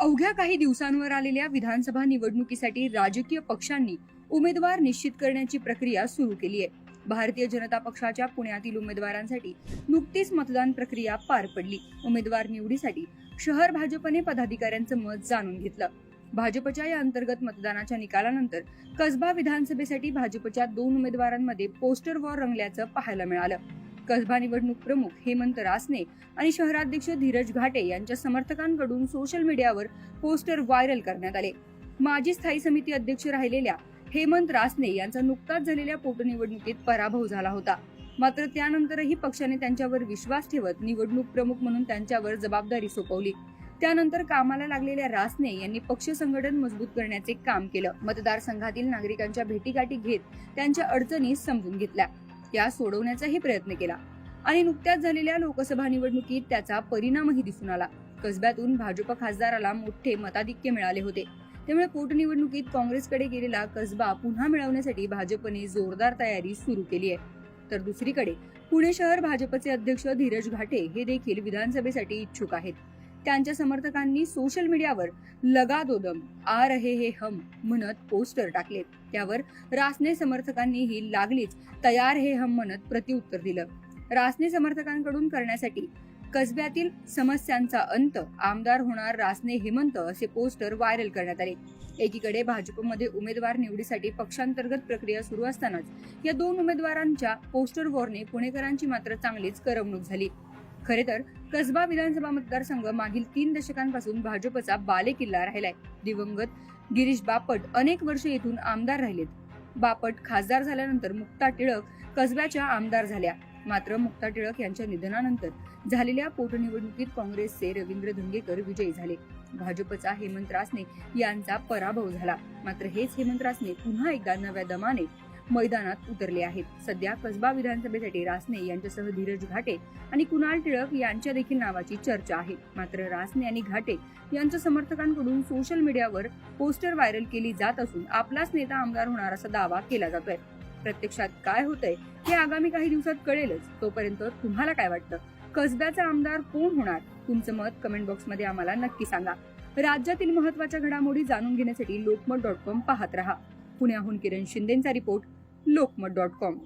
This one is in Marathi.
अवघ्या काही दिवसांवर आलेल्या विधानसभा निवडणुकीसाठी राजकीय पक्षांनी उमेदवार निश्चित करण्याची प्रक्रिया सुरू केली आहे. भारतीय जनता पक्षाच्या पुण्यातील उमेदवारांसाठी नुकतीच मतदान प्रक्रिया पार पडली. उमेदवार निवडीसाठी शहर भाजपने पदाधिकाऱ्यांचं मत जाणून घेतलं. भाजपच्या या अंतर्गत मतदानाच्या निकालानंतर कसबा विधानसभेसाठी भाजपच्या दोन उमेदवारांमध्ये पोस्टर वॉर रंगल्याचं पाहायला मिळालं. कसबा निवडणूक प्रमुख हेमंत रासने आणि शहराध्यक्ष धीरज घाटे यांच्या समर्थकांकडून सोशल मीडियावर पोस्टर व्हायरल करण्यात आले. माजी स्थायी समिती अध्यक्ष राहिलेल्या हेमंत रासने यांचा नुकताच झालेल्या पोटनिवडणुकीत पराभव झाला होता. मात्र त्यानंतरही पक्षाने त्यांच्यावर विश्वास ठेवत निवडणूक प्रमुख म्हणून त्यांच्यावर जबाबदारी सोपवली. त्यानंतर कामाला लागलेल्या रासने यांनी पक्ष संघटन मजबूत करण्याचे काम केलं. मतदारसंघातील नागरिकांच्या भेटीगाठी घेत त्यांच्या अडचणी समजून घेतल्या. त्या सोडवण्याचाही प्रयत्न केला. आणि नुकत्याच झालेल्या लोकसभा निवडणुकीत त्याचा परिणामही दिसून आला. कसब्यातून भाजप खासदाराला मोठे मताधिक्य मिळाले होते. त्यामुळे पोटनिवडणुकीत काँग्रेसकडे गेलेला कसबा पुन्हा मिळवण्यासाठी भाजपने जोरदार तयारी सुरू केली आहे. तर दुसरीकडे पुणे शहर भाजपचे अध्यक्ष धीरज घाटे हे देखील विधानसभेसाठी इच्छुक आहेत. त्यांच्या समर्थकांनी सोशल मीडियावर लगा दो दम आ रहे हे हम म्हणत पोस्टर टाकले त्यावर रासने समर्थकांनीही लागलीच तयार हे हम म्हणत प्रतिउत्तर दिलं. रासने समर्थकांकडून करण्यासाठी कसब्यातील समस्यांचा अंत आमदार होणार रासने हेमंत असे पोस्टर व्हायरल करण्यात आले. एकीकडे भाजपमध्ये उमेदवार निवडीसाठी पक्षांतर्गत प्रक्रिया सुरू असतानाच या दोन उमेदवारांच्या पोस्टर वॉरने पुणेकरांची मात्र चांगलीच करमणूक झाली. खरे तर कसबा विधानसभा मतदारसंघ मागील तीन दशकांपासून भाजपचा बालेकिल्ला राहिलाय. दिवंगत गिरीश बापट अनेक वर्ष येथून आमदार राहिलेत. बापट खासदार झाल्यानंतर मुक्ता टिळक कसब्याच्या आमदार झाल्या. मात्र मुक्ता टिळक यांच्या निधनानंतर झालेल्या पोटनिवडणुकीत काँग्रेसचे रवींद्र धुंगेकर विजयी झाले. भाजपचा हेमंत रासने यांचा पराभव झाला. मात्र हेच हेमंत रासने पुन्हा एकदा नव्या दमाने मैदानात उतरले आहेत. सध्या कसबा विधानसभेसाठी रासने यांच्यासह धीरज घाटे आणि कुणाल टिळक यांच्या देखील नावाची चर्चा आहे. मात्र रासने आणि घाटे यांच्या समर्थकांकडून सोशल मीडियावर पोस्टर व्हायरल केली जात असून आपलाच नेता आमदार होणार असा दावा केला जातोय. प्रत्यक्षात काय होतंय हे आगामी काही दिवसात कळेलच. तोपर्यंत तुम्हाला काय वाटतं? कसब्याचा आमदार कोण होणार? तुमचं मत कमेंट बॉक्समध्ये आम्हाला नक्की सांगा. राज्यातील महत्त्वाच्या घडामोडी जाणून घेण्यासाठी लोकमत डॉट कॉम पाहत रहा. पुण्याहून किरण शिंदेचा रिपोर्ट. Lokmat dot com